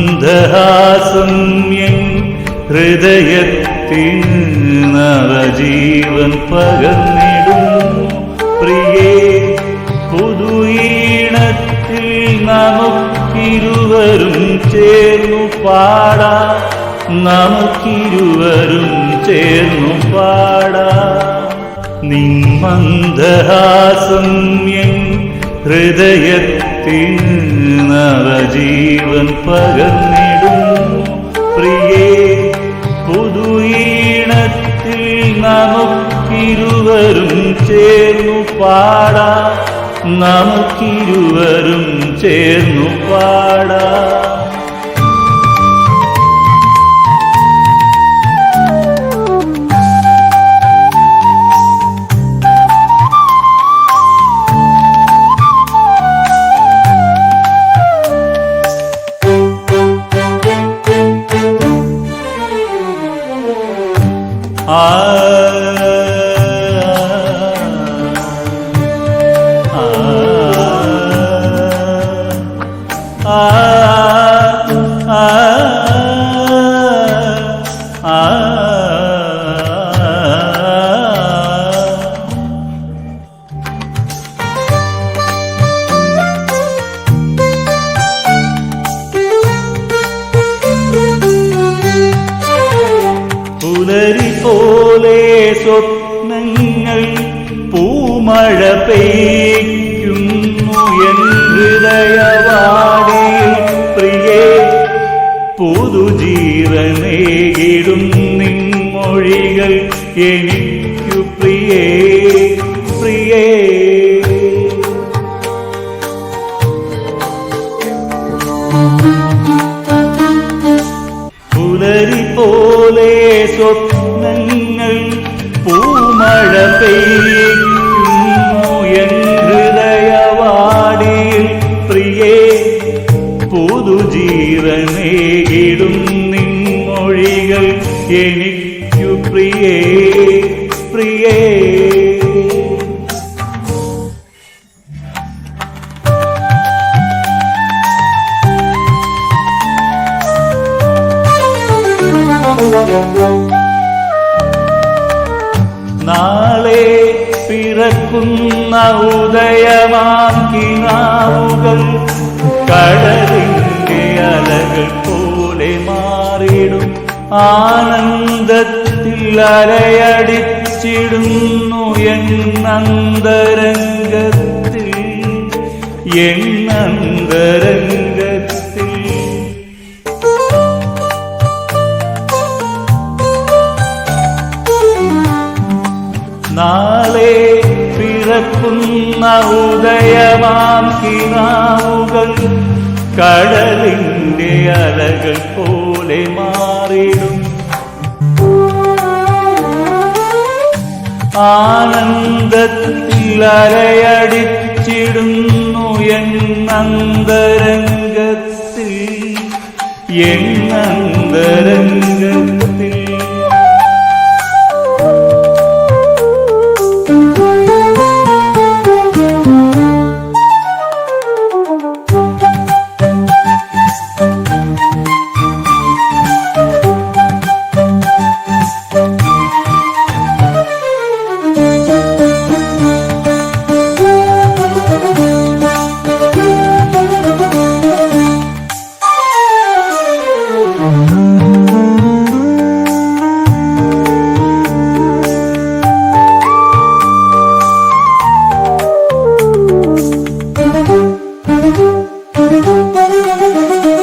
നിന്മന്ദഹാസം N Navajeevan പകർന്നിടും പ്രിയേ പുതുഈണത്തിൽ നമുക്കിരുവരും ചേർന്നു പാടാ. നമുക്കിരുവരും ചേർന്നു പാടാ. നിന്മന്ദഹാസം എൻ ഹൃദയത്തിൽ നവജീവൻ പകർന്നിടും പ്രിയേ പുതുഈണത്തിൽ നമുക്കിരുവരും ചേർന്നു പാടാ. നമുക്കിരുവരും ചേർന്നു പാടാ. പുലരി പോലെ സ്വപ്നങ്ങൾ പൂമഴ പെയ്യുന്നു എൻ ഹൃദയവാടി പ്രിയേ പുതുജീവനേകിടും നിൻമൊഴികൾ എനിക്കു പ്രിയേ പ്രിയേ. പുലരി പോലെ സ്വപ്നങ്ങൾ പൂമഴ പെയ്യുന്നു എൻ ഹൃദയവാടിയിൽ. പ്രിയേ പുതുജീവനേകിടും നിൻമൊഴികൾ എനിക്കു പ്രിയേ പ്രിയേ. നാളെ പിറക്കുന്ന ഉദയമാക്കിനാവുകൾ കടലിന്റെ അലകൾ പോലെ മാറിടും ആനന്ദത്തിൽ അലയടിച്ചിടുന്നു എന്നന്തരംഗത്തിൽ എന്നന്തരംഗത്തിൽ നാളെ പിറക്കുന്ന ഉദയമാം കിനാവുകൾ കടലിന്റെ അലകൾ പോലെ മാറിടും. ആനന്ദത്തിൽ അലയടിച്ചിടുന്നു എന്നന്തരംഗത്തിൽ എന്നന്തരംഗത്തിൽ Thank you.